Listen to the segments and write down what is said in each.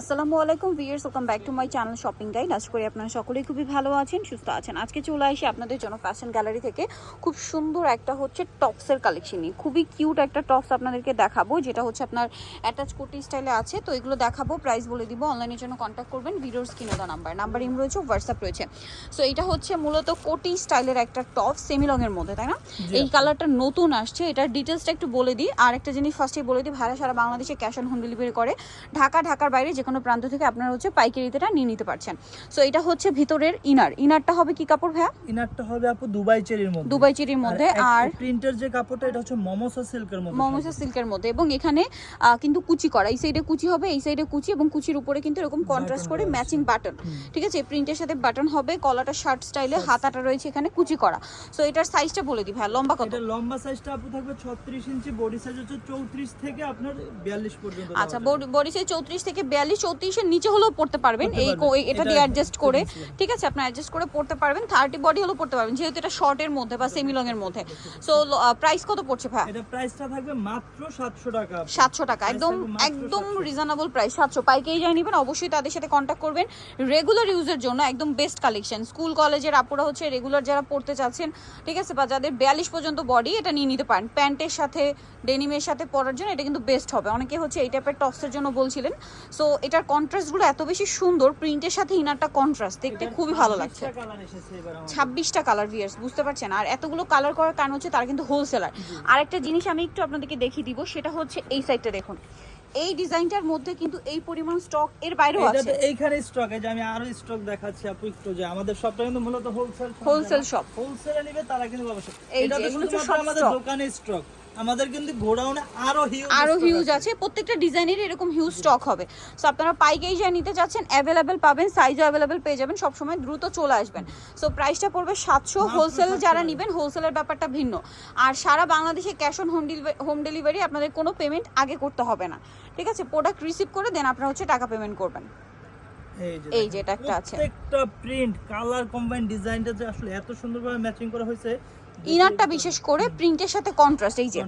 আসসালামু আলাইকুম viewers welcome back to my channel shopping guide. আশা করি আপনারা সকলেই খুবই ভালো আছেন সুস্থ আছেন। আজকে চলে আসি আপনাদের জন্য ফ্যাশন গ্যালারি থেকে। খুব সুন্দর একটা হচ্ছে টপসের কালেকশন নিয়ে। খুবই কিউট একটা টপস আপনাদেরকে দেখাবো যেটা হচ্ছে আপনার অ্যাটাচ কোটি স্টাইলে আছে। তো এগুলো দেখাবো প্রাইস বলে দিব। অনলাইনের জন্য কন্ট্যাক্ট করবেন ভিডিওর স্ক্রিনে দেওয়া নাম্বার। নাম্বার ইম রয়েছে হোয়াটসঅ্যাপ রয়েছে। সো এটা হচ্ছে মূলত কোটি স্টাইলের একটা টপ সেমি লংয়ের মধ্যে তাই না? এই কালারটা নতুন আসছে। এটার ডিটেলসটা একটু বলে দিই। আর একটা জিনিস ফার্স্টেই বলে দিই ভাড়া সারা বাংলাদেশে ক্যাশ অন হোম ডেলিভারি করে। ঢাকা ঢাকার বাইরে যে কোনো প্রান্ত থেকে আপনারা হচ্ছে পাইকারিতেটা নিয়ে নিতে পারছেন। সো এটা হচ্ছে ভিতরের ইনার। ইনারটা হবে কি কাপড় ভাইয়া? ইনারটা হবে আপু দুবাই চেরির মধ্যে। দুবাই চিরির মধ্যে আর প্রিন্টের যে কাপড়টা এটা হচ্ছে মমসা সিল্কের মধ্যে মমসা সিল্কের মধ্যে। এবং এখানে কিন্তু কুচি করা। এই সাইডে কুচি হবে এই সাইডে কুচি এবং কুচির উপরে কিন্তু এরকম কন্ট্রাস্ট করে ম্যাচিং বাটন ঠিক আছে? প্রিন্টের সাথে বাটন হবে কলাটা শার্ট স্টাইলে হাতাটা রয়েছে এখানে কুচি করা। সো এটার সাইজটা বলে দিই ভাইয়া লম্বা কত? এটা লম্বা সাইজটা আপু থাকবে 36 ইঞ্চি বডি সাইজ হচ্ছে 34 থেকে আপনার 42 পর্যন্ত আচ্ছা বডি সাইজ চৌত্রিশ থেকে বিয়াল্লিশ চৌত্রিশের নিচে হলেও পড়তে পারবেন। এই এটা দিয়ে অ্যাডজাস্ট করে ঠিক আছে? আপনি অ্যাডজাস্ট করে পড়তে পারবেন থার্টি বডি হলেও পড়তে পারবেন যেহেতু এটা শর্টের মধ্যে বা সেমি লং এর মধ্যে। সো প্রাইস কত পড়ছে ভাই এটা প্রাইসটা থাকবে মাত্র 700 টাকা। আপু। সাতশো টাকা একদম একদম 700 রিজনেবল প্রাইস সাতশো। পাইকারি যাই নেবেন অবশ্যই তাদের সাথে কন্ট্যাক্ট করবেন। রেগুলার ইউজের জন্য একদম বেস্ট কালেকশন স্কুল কলেজের আপুরা হচ্ছে রেগুলার যারা পড়তে চাচ্ছেন ঠিক আছে? বা যাদের বিয়াল্লিশ পর্যন্ত বডি এটা নিয়ে নিতে পারেন। প্যান্টের সাথে ডেনিমের সাথে পরার জন্য এটা কিন্তু বেস্ট হবে। অনেকে হচ্ছে এই টাইপের টপসের জন্য বলছিলেন। সো এটার কন্ট্রাস্টগুলো এত বেশি সুন্দর প্রিন্টের সাথে ইনারটা কন্ট্রাস্ট দেখতে খুবই ভালো লাগছে। 26টা কালার এসেছে এবার আমাদের। ছাব্বিশটা কালার ভিয়ার্স বুঝতে পারছেন? আর এতগুলো কালার করার কারণ হচ্ছে তারা কিন্তু হোলসেলার আর একটা জিনিস আমি একটু আপনাদেরকে দেখিয়ে দিব সেটা হচ্ছে এই সাইডটা দেখুন। এই ডিজাইনটার মধ্যে কিন্তু এই পরিমাণ স্টক এর বাইরেও আছে। এইখানে স্টক আছে আমি আরও স্টক দেখাচ্ছি আপু একটু যে আমাদের শপটা কিন্তু মূলত হোলসেল Wholesale shop। হোলসেলে নিবে তারা কিন্তু অবশ্যই এটা সব আমাদের দোকানে স্টক আমাদের কিন্তু গোডাউনে আরও হিউজ আরও হিউজ আছে। প্রত্যেকটা ডিজাইনের এরকম হিউজ স্টক হবে। সো আপনারা পাইকারি যা নিতে চাচ্ছেন অ্যাভেলেবেল পাবেন সাইজও অ্যাভেলেবেল পেয়ে যাবেন সবসময় দ্রুত চলে আসবেন। সো প্রাইসটা পড়বে সাতশো হোলসেল যারা। নেবেন হোলসেলের ব্যাপারটা ভিন্ন। আর সারা বাংলাদেশে cash on home home delivery আপনাদের কোনো পেমেন্ট আগে করতে হবে না। ঠিক আছে? প্রোডাক্ট রিসিভ করে দেন আপনারা হচ্ছে টাকা পেমেন্ট করবেন। এই যে এটা একটা আছে। প্রত্যেকটা প্রিন্ট কালার কম্বাইন ডিজাইনটা যে আসলে এত সুন্দরভাবে ম্যাচিং করা হয়েছে ইনারটা বিশেষ করে প্রিন্টের সাথে কন্ট্রাস্ট এই যে।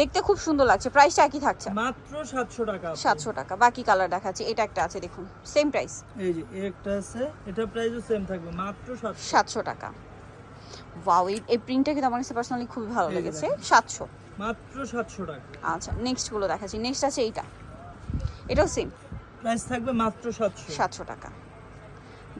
দেখতে খুব সুন্দর লাগছে প্রাইসটা একই থাকছে। মাত্র 700 টাকা আপু। সাতশো টাকা বাকি কালার দেখাচ্ছি এটা একটা আছে দেখুন সেম প্রাইস এই যে একটা আছে এটা প্রাইসও সেম থাকবে মাত্র 700 সাতশো টাকা। ওয়াও এই এই প্রিন্টটা কিন্তু আমার কাছে পার্সোনালি খুবই ভালো লেগেছে দেখেন। সাতশো। মাত্র 700 টাকা। আচ্ছা নেক্সটগুলো দেখাচ্ছি নেক্সট আছে এইটা। এটাও সেম প্রাইস থাকবে মাত্র 700 সাতশো টাকা।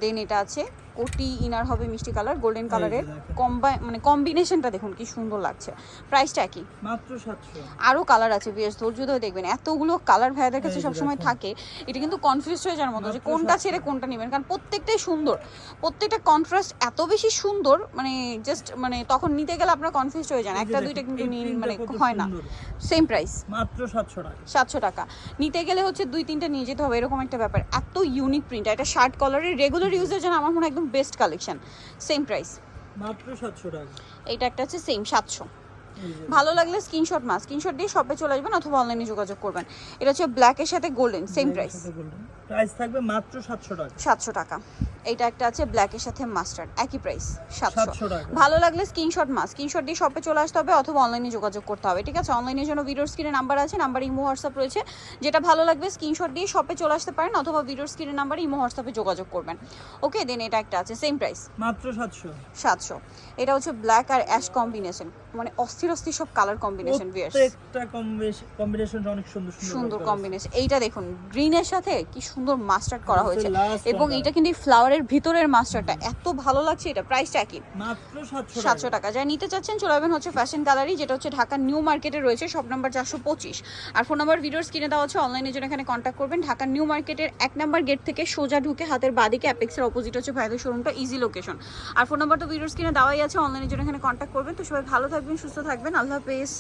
দেন এটা আছে কোটি ইনার হবে মিষ্টি কালার গোল্ডেন কালারের। কম্বাই মানে কম্বিনেশনটা দেখুন কি সুন্দর লাগছে। প্রাইসটা একই। মাত্র 700 আরও কালার আছে বেশ ধৈর্য ধরে দেখবেন এতগুলো কালার ভাইয়াদের কাছে সবসময় থাকে এটা কিন্তু কনফিউজ হয়ে যাওয়ার মতো যে কোনটা ছেড়ে কোনটা নেবেন কারণ প্রত্যেকটাই সুন্দর। প্রত্যেকটা কন্ট্রাস্ট এত বেশি সুন্দর মানে জাস্ট মানে তখন নিতে গেলে আপনার কনফিউজ হয়ে যান। একটা দুইটা কিন্তু মানে হয় না। সেম প্রাইস মাত্র 700 টাকা। সাতশো টাকা। নিতে গেলে হচ্ছে দুই তিনটা নিয়ে যেতে হবে এরকম একটা ব্যাপার। এত ইউনিক প্রিন্ট এটা শার্ট কলারের রেগুলার ইউজের জন্য আমার মনে হয় একদম বেস্ট কালেকশন সেম প্রাইস মাত্র 700 টাকা। এইটা একটা হচ্ছে সেম সাতশো। এই যে ভালো লাগলে স্ক্রিনশট মাস স্ক্রিনশট দিয়ে শপে চলে আসবেন অথবা অনলাইনে যোগাযোগ করবেন। এটা হচ্ছে ব্ল্যাকের সাথে গোল্ডেন সেম প্রাইস প্রাইস থাকবে মাত্র 700 টাকা। সাতশো টাকা। এইটা একটা আছে ব্ল্যাকের সাথে মাস্টার্ড একই প্রাইস 700 টাকা। ভালো লাগলে স্ক্রিনশট মাস স্ক্রিনশট দিয়ে শপে চলে আসতে হবে অথবা অনলাইনে যোগাযোগ করতে হবে। ঠিক আছে? অনলাইনের জন্য ভিডিওর স্ক্রিনে নাম্বার আছে নাম্বার ইমো হোয়াটসঅ্যাপ রয়েছে। যেটা ভালো লাগবে স্ক্রিনশট দিয়ে শপে চলে আসতে পারেন অথবা ভিডিওর স্ক্রিনে নাম্বার ইমো হোয়াটসঅ্যাপে যোগাযোগ করবেন। ওকে দেন এটা একটা আছে সেম প্রাইস মাত্র 700 সাতশো। এটা হচ্ছে ব্ল্যাক আর অ্যাশ কম্বিনেশন মানে অস্থির অস্থির সব কালার কম্বিনেশন প্রত্যেকটা কম্বিনেশনটা অনেক সুন্দর সুন্দর কম্বিনেশন এইটা দেখুন সাথে কি সুন্দর মাস্টার্ড করা হয়েছে। এবং এটা কিন্তু ফ্লাওয়ারের ভিতরের মাস্টারটা এত ভালো লাগছে এটা প্রাইসটা একই। মাত্র 700 টাকা। যা নিতে চাচ্ছেন চলে যাবেন হচ্ছে ফ্যাশন গ্যালারি যেটা হচ্ছে ঢাকা নিউ মার্কেটে রয়েছে সব নাম্বার চারশো পঁচিশ। আর ফোন নাম্বার ভিডিওর স্ক্রিনে দেওয়া হচ্ছে অনলাইনের জন্য এখানে কন্ট্যাক্ট করবেন। ঢাকা নিউ মার্কেটের এক নাম্বার গেট থেকে সোজা ঢুকে হাতের বাদিকে অ্যাপেক্সের অপোজিট হচ্ছে ভাইদের শোরুমটা ইজি লোকেশন আর ফোন নাম্বার তো ভিডিওর স্ক্রিনে দেওয়াই আছে অনলাইনের জন্য এখানে কন্ট্যাক্ট করবেন। তো সবাই ভালো থাকবেন সুস্থ থাকবেন আল্লাহ হাফেজ।